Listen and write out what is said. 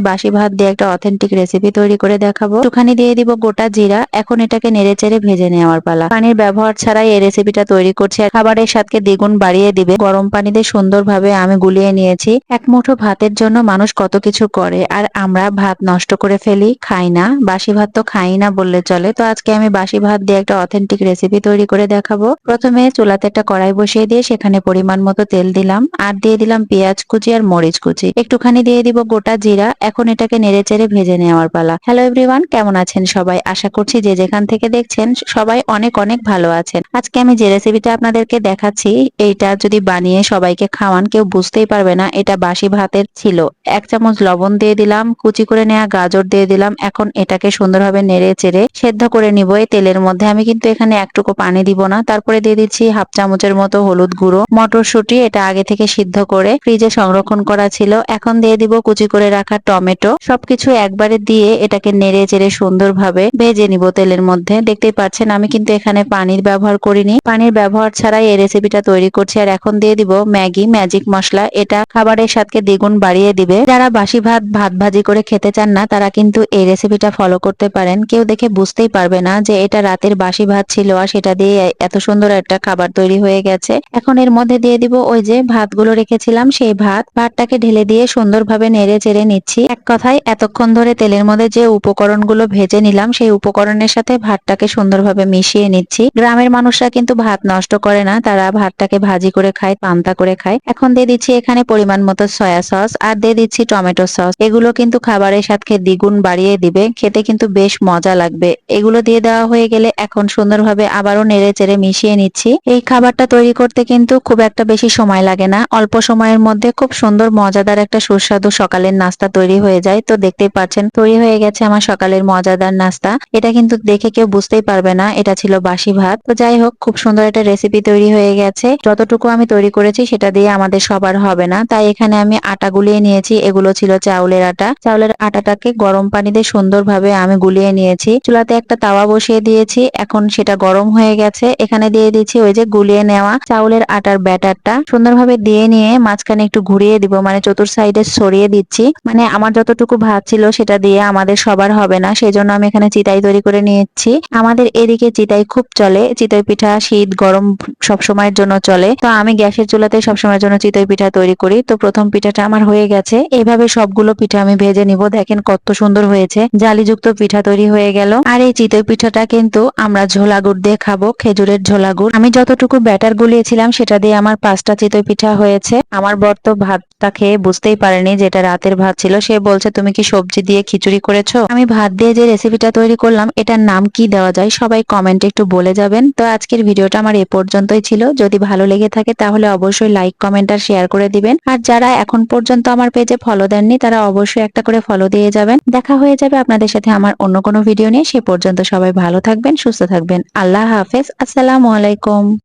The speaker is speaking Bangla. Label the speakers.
Speaker 1: বাসি ভাত দিয়ে একটা অথেন্টিক রেসিপি তৈরি করে দেখাবো। একটুখানি দিয়ে দিব গোটা জিরা। এখন এটাকে নেড়ে চেড়ে ভেজে নেওয়ার পালা। পানির ব্যবহার ছাড়াই এই রেসিপিটা তৈরি করছি আর খাবারের স্বাদকে দ্বিগুণ বাড়িয়ে দিবে। গরম পানিতে সুন্দরভাবে আমি গুলিয়ে নিয়েছি। এক মুঠো ভাতের জন্য মানুষ কত কিছু করে আর আমরা ভাত নষ্ট করে ফেলি, খাই না। বাসি ভাত তো খাই না বললে চলে। তো আজকে আমি বাসি ভাত দিয়ে একটা অথেন্টিক রেসিপি তৈরি করে দেখাবো। প্রথমে চুলাতে একটা কড়াই বসিয়ে দিয়ে সেখানে পরিমাণ মতো তেল দিলাম। আর দিয়ে দিলাম পেঁয়াজ কুচি আর মরিচ কুচি। একটুখানি দিয়ে দিব গোটা জিরা। এখন এটাকে নেড়ে চেড়ে ভেজে নেওয়ার পালা। হ্যালো এভরিওয়ান কেমন আছেন সবাই? আশা করছি যে যেখান থেকে দেখছেন, সবাই অনেক অনেক ভালো আছেন। আজকে আমি যে রেসিপিটা আপনাদেরকে দেখাচ্ছি, এইটা যদি বানিয়ে সবাইকে খাওয়ান, কেউ বুঝতেই পারবে না, এটা বাসি ভাতের ছিল। এক চামচ লবণ দিয়ে দিলাম, কুচি করে নেওয়া গাজর দিয়ে দিলাম, এখন এটাকে সুন্দরভাবে নেড়ে চেড়ে সেদ্ধ করে নিব। এই তেলের মধ্যে আমি কিন্তু এখানে একটুকু পানি দিব না, তারপরে দিয়ে দিচ্ছি হাফ চামচের মতো হলুদ গুঁড়ো, মটরশুঁটি, এটা আগে থেকে সিদ্ধ করে ফ্রিজে সংরক্ষণ করা ছিল। এখন দিয়ে দিব কুচি করে রাখা টমেটো সবকিছু একবারে দিয়ে এটাকে নেড়ে চেড়ে সুন্দরভাবে ভেজে নিব তেলের মধ্যে। দেখতেই পাচ্ছেন, আমি কিন্তু এখানে পানির ব্যবহার করিনি। পানির ব্যবহার ছাড়াই এই রেসিপিটা তৈরি করছি আর এখন দিয়ে দিব ম্যাগি ম্যাজিক মশলা। এটা খাবারের স্বাদকে দ্বিগুণ বাড়িয়ে দিবে। যারা বাসি ভাত ভাত ভাজি করে খেতে চান না, তারা কিন্তু এই রেসিপিটা ফলো করতে পারেন। কেউ দেখে বুঝতেই পারবে না যে এটা রাতের বাসি ভাত ছিল আর সেটা দিয়ে এত সুন্দর একটা খাবার তৈরি হয়ে গেছে। এখন এর মধ্যে দিয়ে দিব ওই যে ভাতগুলো রেখেছিলাম, সেই ভাত। ভাতটাকে ঢেলে দিয়ে সুন্দরভাবে নেড়ে চেড়ে নিচ্ছি। এক কথায়, এতক্ষণ ধরে তেলের মধ্যে যে উপকরণগুলো ভেজে নিলাম, সেই উপকরণের সাথে ভাতটাকে সুন্দরভাবে মিশিয়ে নিচ্ছি। গ্রামের মানুষরা কিন্তু ভাত নষ্ট করে না, তারা ভাতটাকে ভাজি করে খায়, পান্তা করে খায়। এখন দিয়ে দিচ্ছি এখানে পরিমাণ মতো সয়া সস, আর দিয়ে দিচ্ছি টমেটো সস। এগুলো কিন্তু খাবারের সাথে দ্বিগুণ বাড়িয়ে দিবে, খেতে কিন্তু বেশ মজা লাগবে। এগুলো দিয়ে দেওয়া হয়ে গেলে এখন সুন্দরভাবে আবারও নেড়ে চেড়ে মিশিয়ে নিচ্ছি। এই খাবারটা তৈরি করতে কিন্তু খুব একটা বেশি সময় লাগে না। অল্প সময়ের মধ্যে খুব সুন্দর, মজাদার একটা সুস্বাদু সকালের নাস্তা তৈরি হয়ে যায়। তো দেখতেই পাচ্ছেন, তৈরি হয়ে গেছে আমার সকালের মজাদার নাস্তা। এটা কিন্তু দেখে কেউ বুঝতেই পারবে না, এটা ছিল বাসি ভাত। তো যাই হোক, খুব সুন্দর একটা রেসিপি তৈরি হয়ে গেছে। যতটুকু আমি তৈরি করেছি, সেটা দিয়ে আমাদের সবার হবে না। তাই এখানে আমি আটা গুলিয়ে নিয়েছি, এগুলো ছিল চাউলের আটা। চাউলের আটাটাকে গরম পানিতে সুন্দরভাবে আমি গুলিয়ে নিয়েছি। চুলাতে একটা তাওয়া বসিয়ে দিয়েছি, এখন সেটা গরম হয়ে গেছে। এখানে দিয়ে দিচ্ছি ওই যে গুলিয়ে নেওয়া চাউলের আটার ব্যাটারটা। সুন্দরভাবে দিয়ে নিয়ে মাঝখানে একটু ঘুরিয়ে দিব মানে চতুর সাইডে সরিয়ে দিচ্ছি। মানে আমার যতটুকু ভাত ছিল সেটা দিয়ে আমাদের সবার হবে না, সেজন্য আমি এখানে চিতাই তৈরি করে নিয়েছি। আমাদের এদিকে চিতাই খুব চলে, চিতই পিঠা শীত, গরম সব সময়ের জন্য চলে। তো আমি গ্যাসের চুলাতে সবসময়ের জন্য চিতই পিঠা তৈরি করি। তো প্রথম পিঠাটা আমার হয়ে গেছে। এইভাবে সবগুলো পিঠা আমি ভেজে নিব। দেখেন কত সুন্দর হয়েছে। জালিযুক্ত পিঠা তৈরি হয়ে গেল। আর এই চিতই পিঠাটা কিন্তু আমরা ঝোলা গুড় দিয়ে খাব, খেজুরের ঝোলা গুড়। আমি যতটুকু ব্যাটার গুলিয়েছিলাম সেটা দিয়ে আমার পাঁচটা চিতই পিঠা হয়েছে। আমার বর তো ভাতটা খেয়ে বুঝতেই পারেনি যেটা রাতের ভাত ছিল সে বলছে, তুমি কি সবজি দিয়ে খিচুড়ি করেছ? আমি ভাত দিয়ে যে রেসিপিটা তৈরি করলাম, এটার নাম কি দেওয়া যায় সবাই কমেন্টে একটু বলে যাবেন। তো আজকের ভিডিওটা আমার এ পর্যন্তই ছিল। যদি ভালো লেগে থাকে তাহলে অবশ্যই লাইক কমেন্ট আর শেয়ার করে দিবেন। আর যারা এখন পর্যন্ত আমার পেজে ফলো দেননি, তারা অবশ্যই একটা করে ফলো দিয়ে যাবেন। দেখা হয়ে যাবে আপনাদের সাথে আমার অন্য কোনো ভিডিও নিয়ে। সে পর্যন্ত সবাই ভালো থাকবেন, সুস্থ থাকবেন। আল্লাহ হাফেজ। আসসালামু আলাইকুম।